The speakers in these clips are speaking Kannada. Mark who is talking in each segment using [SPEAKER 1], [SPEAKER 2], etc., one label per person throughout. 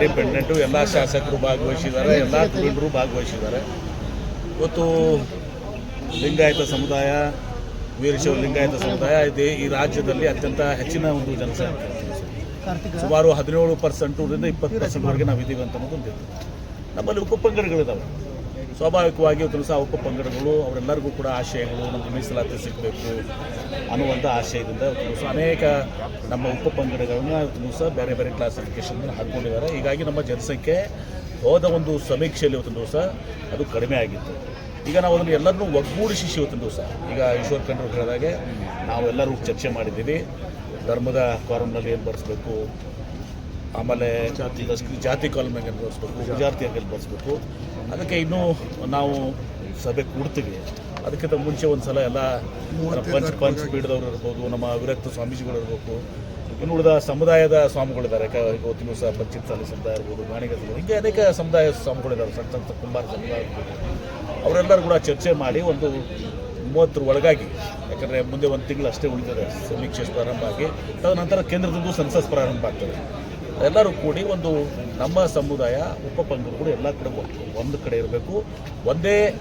[SPEAKER 1] ಇಂಡಿಪೆಂಡೆಂಟು ಎಲ್ಲ ಶಾಸಕರು ಭಾಗವಹಿಸಿದ್ದಾರೆ, ಎಲ್ಲ ಧುರೀಣರು ಭಾಗವಹಿಸಿದ್ದಾರೆ. ಇವತ್ತು ಲಿಂಗಾಯತ ಸಮುದಾಯ, ವೀರಶೈವ ಲಿಂಗಾಯತ ಸಮುದಾಯ ಇದೆ. ಈ ರಾಜ್ಯದಲ್ಲಿ ಅತ್ಯಂತ ಹೆಚ್ಚಿನ ಒಂದು ಜನಸಂಖ್ಯೆ. ಸುಮಾರು ಹದಿನೇಳು ಪರ್ಸೆಂಟರಿಂದ ಇಪ್ಪತ್ತು ಪರ್ಸೆಂಟ್ವರೆಗೆ ನಾವು ಇದ್ದೀವಿ ಅಂತ ಒಂದು ನಮ್ಮಲ್ಲಿ ನಮ್ಮಲ್ಲಿ ಉಪಪಂಗಡಗಳಿದ್ದಾವೆ ಸ್ವಾಭಾವಿಕವಾಗಿ ಇವತ್ತು ಉಪ ಪಂಗಡಗಳು, ಅವರೆಲ್ಲರಿಗೂ ಕೂಡ ಆಶಯಗಳು ನಮಗೆ ಮೀಸಲಾತಿ ಸಿಗಬೇಕು ಅನ್ನುವಂಥ ಆಶಯದಿಂದ ಇವತ್ತು ಅನೇಕ ನಮ್ಮ ಉಪಪಂಗಡಗಳನ್ನ ಇವತ್ತು ಸಹ ಬೇರೆ ಬೇರೆ ಕ್ಲಾಸಿಫಿಕೇಷನ್ ಹಾಕ್ಕೊಂಡಿದ್ದಾರೆ ಹೀಗಾಗಿ ನಮ್ಮ ಜನಸಂಖ್ಯೆ ಹೋದ ಒಂದು ಸಮೀಕ್ಷೆಯಲ್ಲಿ ಇವತ್ತಿನ ದಿವಸ ಅದು ಕಡಿಮೆ ಆಗಿತ್ತು. ಈಗ ನಾವು ಅದನ್ನು ಎಲ್ಲರನ್ನೂ ಒಗ್ಗೂಡಿಸಿ ಇವತ್ತಿನ ದಿವಸ. ಈಗ ಈಶ್ವರ್ ಖಂಡ್ರು ಹೇಳಿದಾಗೆ, ನಾವೆಲ್ಲರೂ ಚರ್ಚೆ ಮಾಡಿದ್ದೀವಿ. ಧರ್ಮದ ಫಾರಂನಲ್ಲಿ ಏನು ಬರೆಸ್ಬೇಕು? ಆಮೇಲೆ ಜಾತಿ ಜಾತಿ ಕಾಲಮ್ಯಾಗೆ ಹೆಂಗೆ ಬರೆಸ್ಬೇಕು ವಿದ್ಯಾರ್ಥಿ ಹೆಂಗೆ ಅದಕ್ಕೆ ಇನ್ನೂ ನಾವು ಸಭೆ ಕೂಡ್ತೀವಿ. ಅದಕ್ಕಿಂತ ಮುಂಚೆ ಒಂದು ಸಲ ಎಲ್ಲ ಪಂಚ ಪಂಚ ಪೀಠದವ್ರು ಇರ್ಬೋದು ನಮ್ಮ ವಿರಕ್ತ ಸ್ವಾಮೀಜಿಗಳು ಇರಬೇಕು. ಇನ್ನು ಉಳಿದ ಸಮುದಾಯದ ಸ್ವಾಮಿಗಳಿದ್ದಾರೆ. ಯಾಕಂದ್ರೆ ಇವತ್ತಿನ ಸಹ ಪಂಚಿತ್ ಸಾಲಿ ಸಮುದಾಯ ಇರ್ಬೋದು ಗಾಣಿಗ ಹೀಗೆ ಅನೇಕ ಸಮುದಾಯ ಸ್ವಾಮಿಗಳಿದ್ದಾರೆ. ಸಣ್ಣ ಸಣ್ಣ ಕುಂಬಾರ ಸಮುದಾಯ ಇರ್ಬೋದು. ಅವರೆಲ್ಲರೂ ಕೂಡ ಚರ್ಚೆ ಮಾಡಿ ಒಂದು ಮೂವತ್ತರ ಒಳಗಾಗಿ ಯಾಕಂದರೆ ಮುಂದೆ ಒಂದು ತಿಂಗಳು ಅಷ್ಟೇ ಉಳಿದಿದೆ. ಸಮೀಕ್ಷೆ ಪ್ರಾರಂಭ ಆಗಿ ತದನಂತರ ಕೇಂದ್ರದಿಂದ ಸೆನ್ಸಸ್ ಪ್ರಾರಂಭ ಆಗ್ತದೆ. ಎಲ್ಲರೂ ಕೂಡಿ ಒಂದು ನಮ್ಮ ಸಮುದಾಯ, ಉಪಪಂಗಡಗಳು ಎಲ್ಲ ಕಡೆ ಒಂದು- ಕಡೆ ಇರಬೇಕು. ಒಂದೇ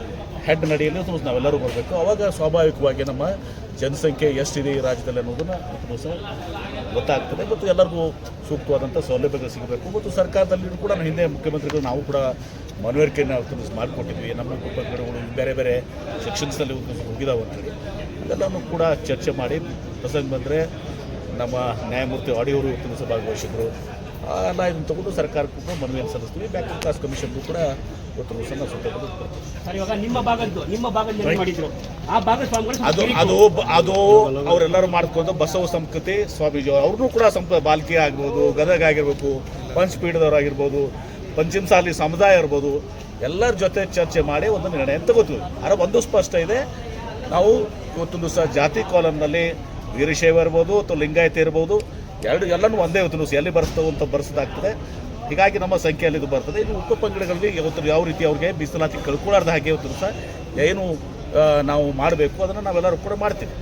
[SPEAKER 1] ಹೆಡ್ ನಡೆಯಲ್ಲಿ ನಾವೆಲ್ಲರೂ ಬರಬೇಕು. ಅವಾಗ ಸ್ವಾಭಾವಿಕವಾಗಿ ನಮ್ಮ ಜನಸಂಖ್ಯೆ ಎಷ್ಟಿದೆ ಈ ರಾಜ್ಯದಲ್ಲಿ ಅನ್ನೋದನ್ನು ಸಹ ಗೊತ್ತಾಗ್ತದೆ. ಮತ್ತು ಎಲ್ಲರಿಗೂ ಸೂಕ್ತವಾದಂಥ ಸೌಲಭ್ಯಗಳು ಸಿಗಬೇಕು. ಮತ್ತು ಸರ್ಕಾರದಲ್ಲಿ ಕೂಡ ಹಿಂದೆ ಮುಖ್ಯಮಂತ್ರಿಗಳು ನಾವು ಕೂಡ ಮನವರಿಕೆಯನ್ನು ಮಾಡಿಕೊಟ್ಟಿದ್ವಿ. ನಮ್ಮ ಉಪಕರಣಗಳು ಬೇರೆ ಬೇರೆ ಸೆಕ್ಷನ್ಸ್ನಲ್ಲಿ ಹೋಗಿದಾವೆ ಅಂತೇಳಿ ಅದೆಲ್ಲನೂ ಕೂಡ ಚರ್ಚೆ ಮಾಡಿ ಪ್ರಸಂಗ ಬಂದರೆ ನಮ್ಮ ನ್ಯಾಯಮೂರ್ತಿ ಆಡಿಯೋರು ಭಾಗವಹಿಸಿದ್ರು ಎಲ್ಲ ಇದನ್ನು ತಗೊಂಡು ಸರ್ಕಾರಕ್ಕೂ ಕೂಡ ಮನವಿಯನ್ನು ಸಲ್ಲಿಸ್ತೀವಿ. ಬ್ಯಾಕ್ವರ್ಡ್ ಕ್ಲಾಸ್ ಕಮಿಷನ್ಗೂ ಕೂಡ ಅದು ಅದು ಅದು ಅವರೆಲ್ಲರೂ ಮಾಡ್ಕೊಂಡು ಬಸವ ಸಂಸ್ಕೃತಿ ಸ್ವಾಮೀಜಿ ಅವ್ರನ್ನೂ ಕೂಡ ಸಂಪ ಬಾಲ್ಕಿ ಆಗ್ಬೋದು ಗದಗ ಆಗಿರ್ಬೇಕು ಪಂಚಪೀಠದವ್ರು ಆಗಿರ್ಬೋದು ಪಂಚಮಸಾಲಿ ಸಮುದಾಯ ಇರ್ಬೋದು ಎಲ್ಲರ ಜೊತೆ ಚರ್ಚೆ ಮಾಡಿ ಒಂದು ನಿರ್ಣಯ ತಗೋತೀವಿ. ಆದರೆ ಒಂದು ಸ್ಪಷ್ಟ ಇದೆ ನಾವು ಇವತ್ತೊಂದು ಸಹ ಜಾತಿ ಕಾಲಂನಲ್ಲಿ ವೀರಶೈವ ಇರ್ಬೋದು ಅಥವಾ ಲಿಂಗಾಯತ ಇರ್ಬೋದು ಎರಡು ಎಲ್ಲನೂ ಒಂದೇ ಹೊತ್ತು ಎಲ್ಲಿ ಬರ್ತವೆ ಅಂತ ಬರ್ಸೋದಾಗ್ತದೆ. ಹೀಗಾಗಿ ನಮ್ಮ ಸಂಖ್ಯೆಯಲ್ಲಿ ಇದು ಬರ್ತದೆ? ಇದು ಉಪಪಂಗಡಗಳಲ್ಲಿ ಇವತ್ತು ಯಾವ ರೀತಿ ಅವ್ರಿಗೆ ಮೀಸಲಾತಿ ಕಳ್ಕೊಳ್ಳಾರ್ದ ಹಾಗೆ ಇವತ್ತು ಏನು ನಾವು ಮಾಡಬೇಕು. ಅದನ್ನು ನಾವೆಲ್ಲರೂ ಕೂಡ ಮಾಡ್ತೀವಿ.